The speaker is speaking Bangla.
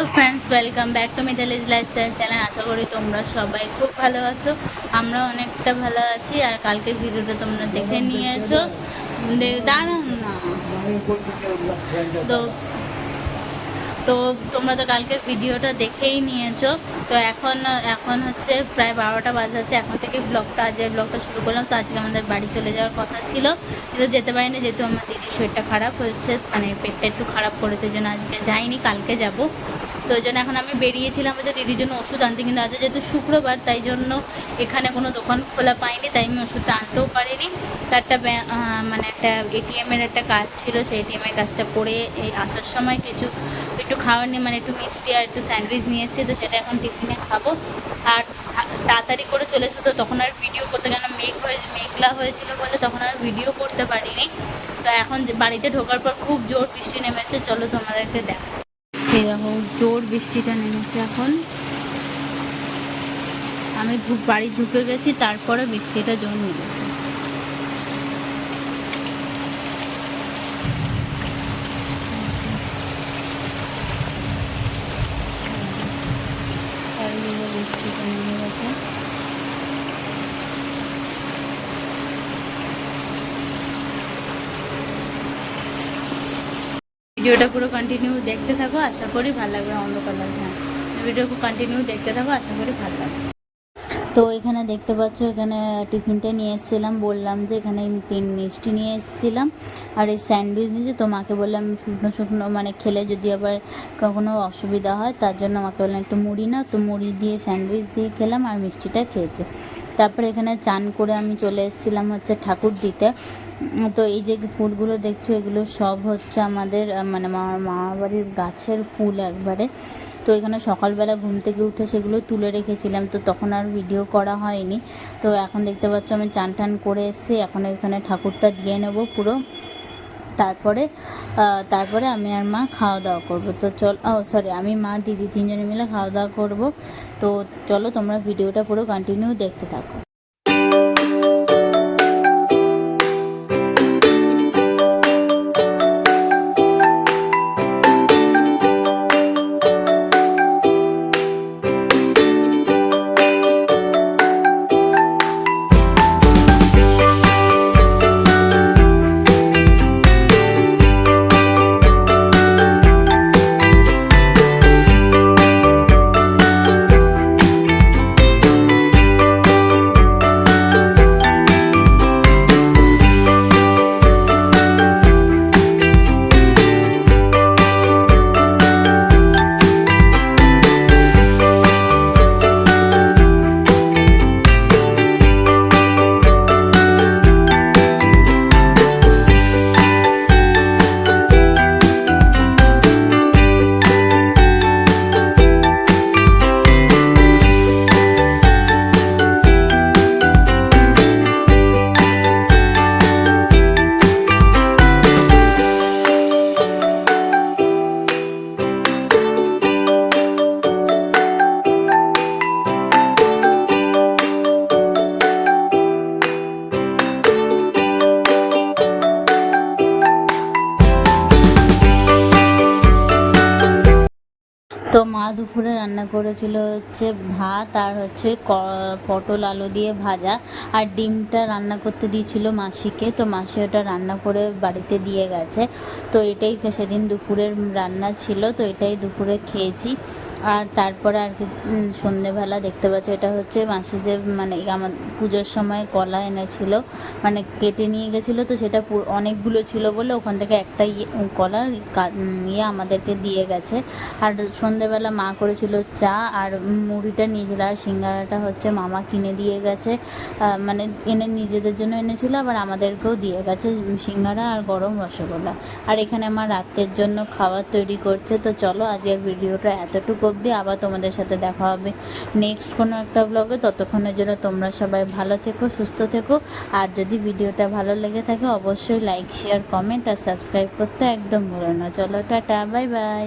Friends welcome back to Mitali's lifestyle channel আশা করি তোমরা সবাই খুব ভালো আছো। আমরা অনেকটা ভালো আছি আর কালকের ভিডিওটা তোমরা দেখে নিয়েছো। দাঁড়ান না। তো তো তোমরা তো কালকের ভিডিওটা দেখেই নিয়েছো। তো এখন এখন হচ্ছে প্রায় বারোটা বাজে হচ্ছে এখন থেকে ব্লগটা আজকের ব্লগটা শুরু করলাম। তো আজকে আমাদের বাড়ি চলে যাওয়ার কথা ছিল। কিন্তু যেতে পারিনি, যেহেতু আমার দিদির শরীরটা খারাপ হচ্ছে। মানে পেটটা একটু খারাপ করেছে জন্য আজকে যাইনি, কালকে যাব। তো ওই জন্য এখন আমি বেরিয়েছিলাম যে দিদির জন্য ওষুধ আনতে, কিন্তু আজ যেহেতু শুক্রবার, তাই জন্য এখানে কোনো দোকান খোলা পাইনি, তাই আমি ওষুধটা আনতেও পারিনি। তো একটা মানে একটা এটিএমের একটা কাজ ছিল, সেই এটিএমের কাজটা করে এই আসার সময় কিছু, একটু খাওয়ার নিয়ে মানে একটু মিষ্টি আর একটু স্যান্ডউইচ নিয়ে এসেছি, তো সেটা এখন টিফিনে খাব। আর তাড়াতাড়ি করে চলে তো তখন আর ভিডিও করতে কেন মেঘ হয়ে, মেঘলা হয়েছিল বলে তখন আর ভিডিও করতে পারিনি। তো এখন বাড়িতে ঢোকার পর খুব জোর বৃষ্টি নেমেছে, চলো তোমাদেরকে দেখো এই দেখো, জোর বৃষ্টিটা নেমেছে এখন। আমি বাড়ি ঢুকে গেছি, তারপরে বৃষ্টিটা জোর নেমেছে। বৃষ্টিটা নেমে গেছে। ভিডিওটা পুরো কন্টিনিউ দেখতে থাকো, আশা করি ভালো লাগবে অন্ধকার লাগবে হ্যাঁ। ভিডিও কন্টিনিউ দেখতে থাকো, আশা করি ভালো লাগবে। তো এখানে দেখতে পাচ্ছ, এখানে টিফিনটা নিয়ে এসেছিলাম, বললাম যে এখানে তিন মিষ্টি নিয়ে এসেছিলাম। আর এই স্যান্ডউইচ দিয়েছে তো মাকে বললাম শুকনো শুকনো মানে খেলে যদি আবার কখনো অসুবিধা হয়, তার জন্য মাকে বললাম একটু মুড়ি না তো মুড়ি দিয়ে স্যান্ডউইচ দিয়ে খেলাম আর মিষ্টিটা খেয়েছে। তারপরে এখানে চান করে আমি চলে এসেছিলাম হচ্ছে ঠাকুর দিতে। তো এই যে ফুলগুলো দেখছ, এগুলো সব হচ্ছে আমাদের মানে মামার মামা বাড়ির গাছের ফুল একবারে। তো এখানে সকালবেলা ঘুম থেকে উঠে সেগুলো তুলে রেখেছিলাম, তো তখন আর ভিডিও করা হয়নি। তো এখন দেখতে পাচ্ছ আমি চান টান করে এসেছি, এখন এখানে ঠাকুরটা দিয়ে নেব পুরো। তারপরে তারপরে আমি আর মা খাওয়া দাওয়া করব। তো চল, ও সরি আমি, মা, দিদি তিনজনে মিলে খাওয়া দাওয়া করব। তো চলো তোমরা ভিডিওটা পুরো কন্টিনিউ দেখতে থাকো। তো মা দুপুরে রান্না করেছিল হচ্ছে ভাত আর হচ্ছে পটল আলু দিয়ে ভাজা। আর ডিমটা রান্না করতে দিয়েছিল মাসিকে। তো মাসি ওটা রান্না করে বাড়িতে দিয়ে গেছে। তো এটাই সেদিন দুপুরের রান্না ছিল। তো এটাই দুপুরে খেয়েছি। আর তারপরে আর কি সন্ধেবেলা দেখতে পাচ্ছ, এটা হচ্ছে মাসিদের মানে আমার পুজোর সময় কলা এনেছিল মানে কেটে নিয়ে গেছিল, তো সেটা অনেকগুলো ছিল বলে ওখান থেকে একটা ইয়ে- কলা নিয়ে আমাদেরকে দিয়ে গেছে। আর সন্ধেবেলা মা করেছিল চা, আর মুড়িটা নিয়েছিল আর সিঙ্গারাটা হচ্ছে মামা কিনে দিয়ে গেছে মানে এনে নিজেদের জন্য এনেছিল, আবার আমাদেরকেও দিয়ে গেছে সিঙ্গারা আর গরম রসগোল্লা। আর এখানে আমার রাতের জন্য খাবার তৈরি করছে, তো চলো আজকের ভিডিওটা এতটুকু অবধি আবার তোমাদের সাথে দেখা হবে। নেক্সট কোনো একটা ব্লগে ততক্ষণের জন্য তোমরা সবাই ভালো থেকো, সুস্থ থেকো। আর যদি ভিডিওটা ভালো লেগে থাকে, অবশ্যই লাইক শেয়ার কমেন্ট আর সাবস্ক্রাইব করতে একদম ভুলো না। চলো, টাটা বাই বাই